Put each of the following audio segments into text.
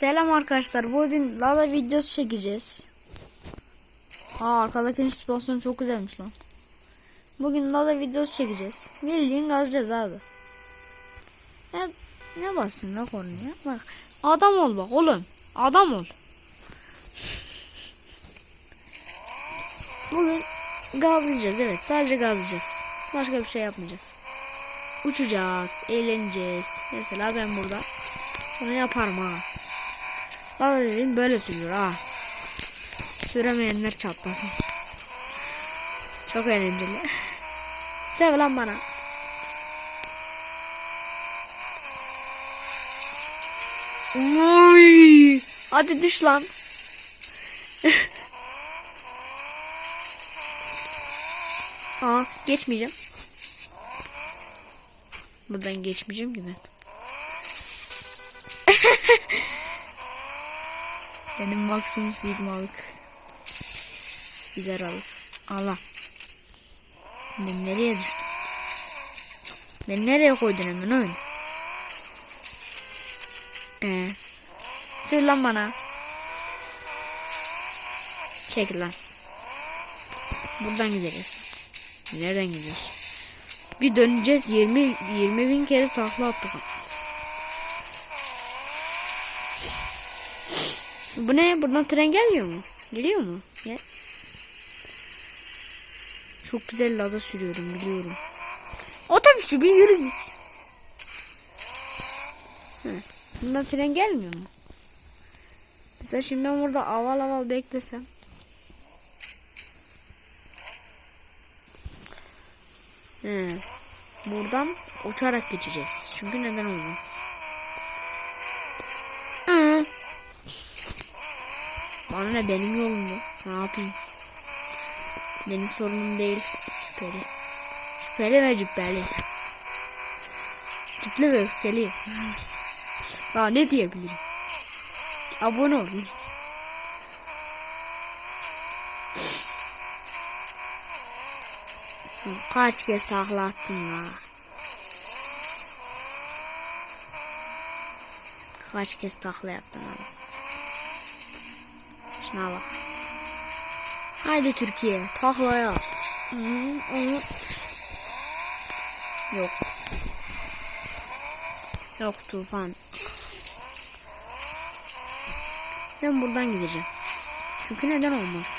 Selam arkadaşlar. Bugün Lala videosu çekeceğiz. Aa arkadaki süspansiyon çok güzelmiş lan. Bugün Lala videosu çekeceğiz. Bildiğin gazlayacağız abi. Ne, ne basın la kornaya? Bak adam ol bak oğlum. Adam ol. Bugün gazlayacağız evet. Sadece gazlayacağız. Başka bir şey yapmayacağız. Uçacağız, eğleneceğiz. Mesela ben burada bunu yaparım ha. Dedim böyle sürüyor ha. Süremeyenler çatlasın. Çok eğlenceli. Sev lan bana. Uy! Hadi düş lan. Aa geçmeyeceğim. Buradan geçmeyeceğim ki ben. Benim maksimum sigmalık. Sigaralık. Allah. Ben nereye düştüm? Ben nereye koydun hemen oyun? Ee, sür lan bana. Çekil lan. Buradan gideceğiz. Nereden gidiyoruz? Bir döneceğiz 20 20 bin kere takla attık. Bu ne? Buradan tren gelmiyor mu? Geliyor mu? Gel. Çok güzel lada sürüyorum biliyorum. Otobüsü bir yürü git. Bundan tren gelmiyor mu? Mesela şimdi ben burada aval aval beklesem. He. Buradan uçarak geçeceğiz. Çünkü neden olmaz? Hı. Bana ne benim yolum bu. Ne yapayım? Benim sorunum değil. Şüpheli. Şüpheli ve cübbeli. Cübbeli ve öfkeli. Daha ne diyebilirim? Abone ol. Kaç kez takla attım ya. Kaç kez takla yaptım anasını. Şuna. Haydi Türkiye hı. Yok. Yok tufan. Ben buradan gideceğim. Çünkü neden olmaz?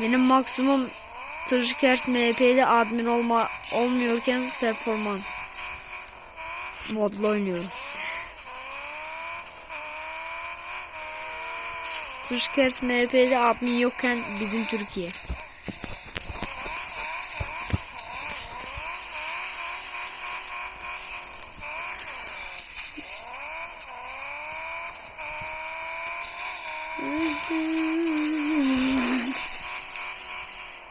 Benim maksimum Tırşikers MHP'de admin olma olmuyorken performans modlu oynuyorum. Tırşikers MHP'de admin yokken bizim Türkiye.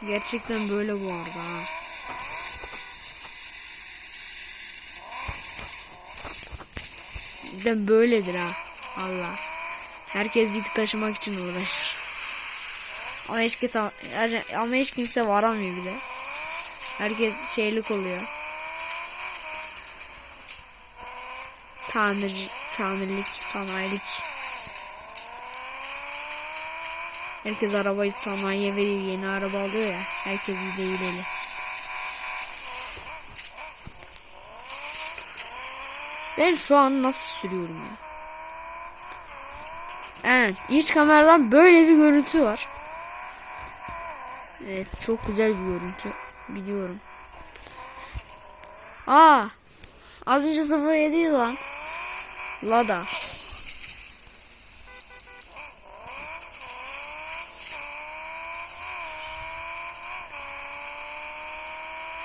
Gerçekten böyle bu arada ha. Böyledir ha. Allah. Herkes yük taşımak için uğraşır. Ama hiç, ama hiç kimse varamıyor bile. Herkes şeylik oluyor. Tamirci, tamirlik, sanayilik. Herkes arabayı sanayiye veriyor. Yeni araba alıyor ya. Herkes değil öyle. Ben şu an nasıl sürüyorum ya? Evet. iç kameradan böyle bir görüntü var. Evet. Çok güzel bir görüntü. Biliyorum. Aa. Az önce 07 lan. Lada.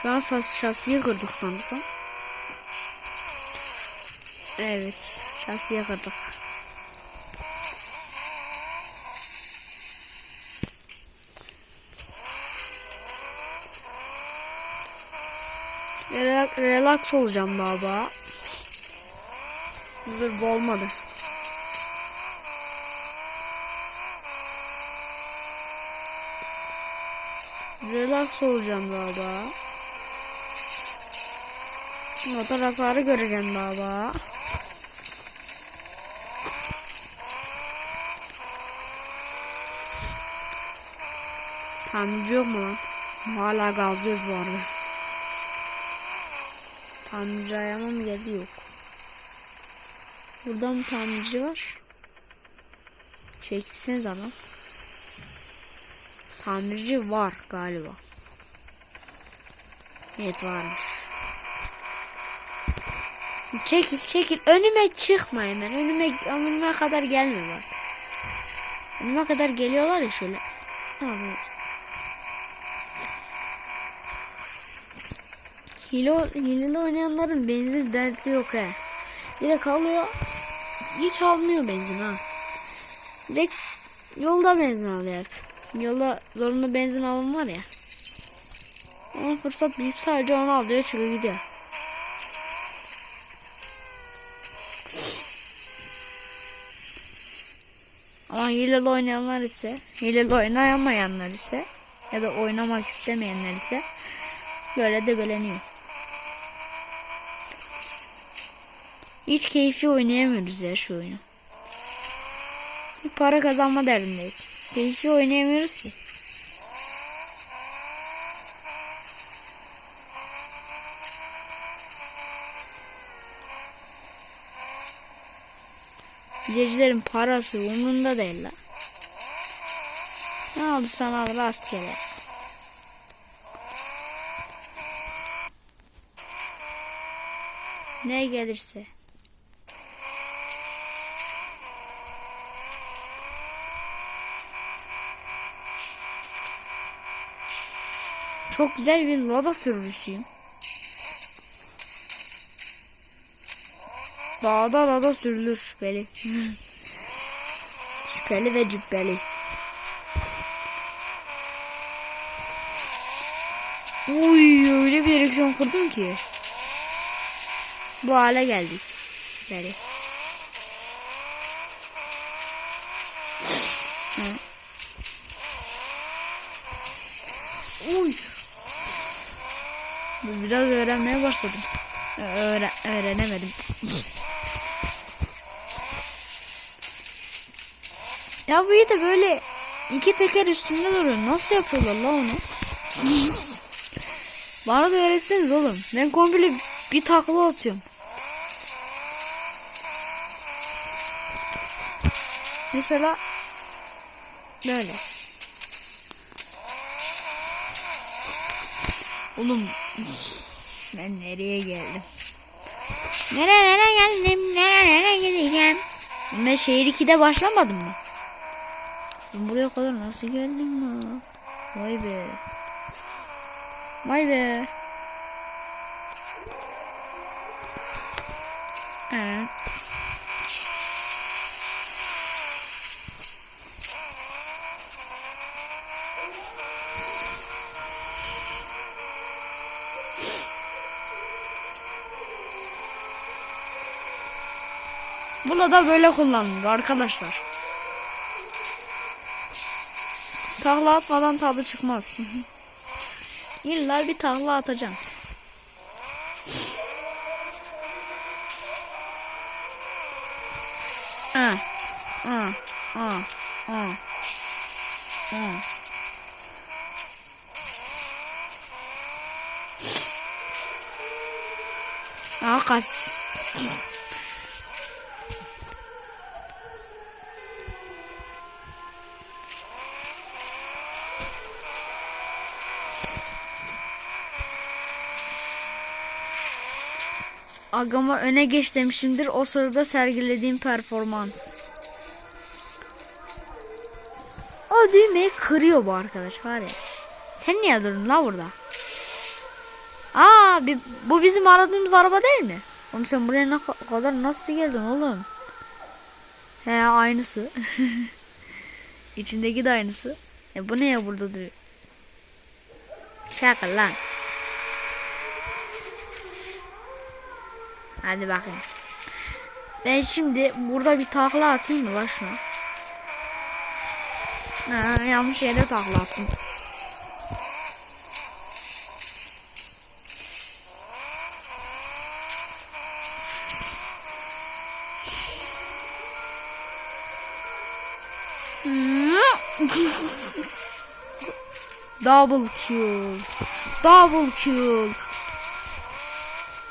Şu an şas şasiyi kırdık sanırsam. Evet. Şasiye kırdık. Relax, relax olacağım baba. Dur bu olmadı. Relax olacağım baba. Motor hasarı göreceğim baba. Tamirci yok mu lan? Hala gazlıyoruz bu arada. Tamirci ayağıma mı geldi? Yok. Burada mı tamirci var? Çekilseniz ama. Tamirci var galiba. Evet varmış. Çekil çekil önüme çıkma hemen önüme önüme kadar gelme bak. Önüme kadar geliyorlar ya şöyle. Tamam evet. Hile, hileli oynayanların benzin derdi yok he. Direkt alıyor. Hiç almıyor benzin ha. Direkt yolda benzin alıyor. Yolda zorunlu benzin alım var ya. Ona fırsat bilip sadece onu alıyor çıkıyor gidiyor. Ama hileli oynayanlar ise, hileli oynayamayanlar ise ya da oynamak istemeyenler ise böyle debeleniyor. Hiç keyfi oynayamıyoruz ya şu oyunu. Bir para kazanma derdindeyiz. Keyfi oynayamıyoruz ki. Gidecilerin parası umrunda değil la. Ne alırsan al rastgele. Ne gelirse. Çok güzel bir lada sürücüsüyüm. Dağda lada sürülür şüpheli. şüpheli ve cübbeli. Uy öyle bir direksiyon kurdum ki. Bu hale geldik. Böyle. Hı. Uy. Biraz öğrenmeye başladım. Öğren öğrenemedim. ya bu iyi de böyle iki teker üstünde duruyor. Nasıl yapıyorlar la onu? Bana da öğretseniz oğlum. Ben komple bir takla atıyorum. Mesela böyle. Oğlum ben nereye geldim? Nereye geldim? Nereye gideceğim? Ben şehir 2'de başlamadım mı? Ben buraya kadar nasıl geldim ya? Vay be. Vay be. Evet. Da böyle kullanılır arkadaşlar. Tahla atmadan tadı çıkmaz. İlla bir tahla atacağım. Ah, ah, ah, ah, ah. Ah, kas. Agama öne geç demişimdir. O sırada sergilediğim performans. O düğmeyi kırıyor bu arkadaş var ya. Sen niye durdun la burada? Aa bu bizim aradığımız araba değil mi? Oğlum sen buraya ne kadar nasıl geldin oğlum? He aynısı. İçindeki de aynısı. E bu ne ya burada duruyor? Şaka lan. Hadi bakayım. Ben şimdi burada bir takla atayım mı lan şuna? Ha, yanlış yere takla attım. Double kill. Double kill.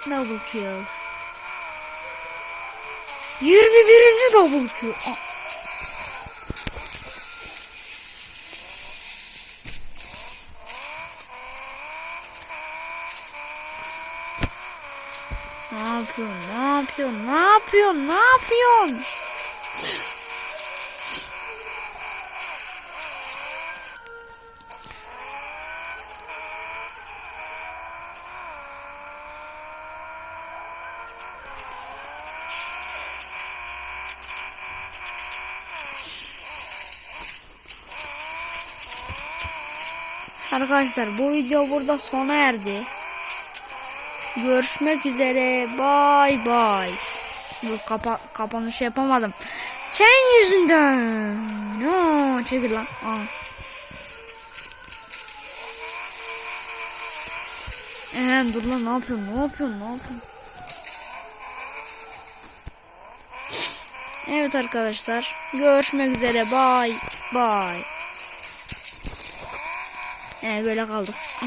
Double kill. 21. double kill. Ne yapıyorsun? Ne yapıyorsun? Ne yapıyorsun? Ne yapıyorsun? Arkadaşlar bu video burada sona erdi. Görüşmek üzere. Bay bay. Dur kapa kapanış yapamadım. Sen yüzünden. No, çekil lan. Aa. Ee, dur lan ne yapıyorsun? Ne yapıyorsun? Ne yapıyorsun? Evet arkadaşlar. Görüşmek üzere. Bay bay. Ee, böyle kaldık. Hı.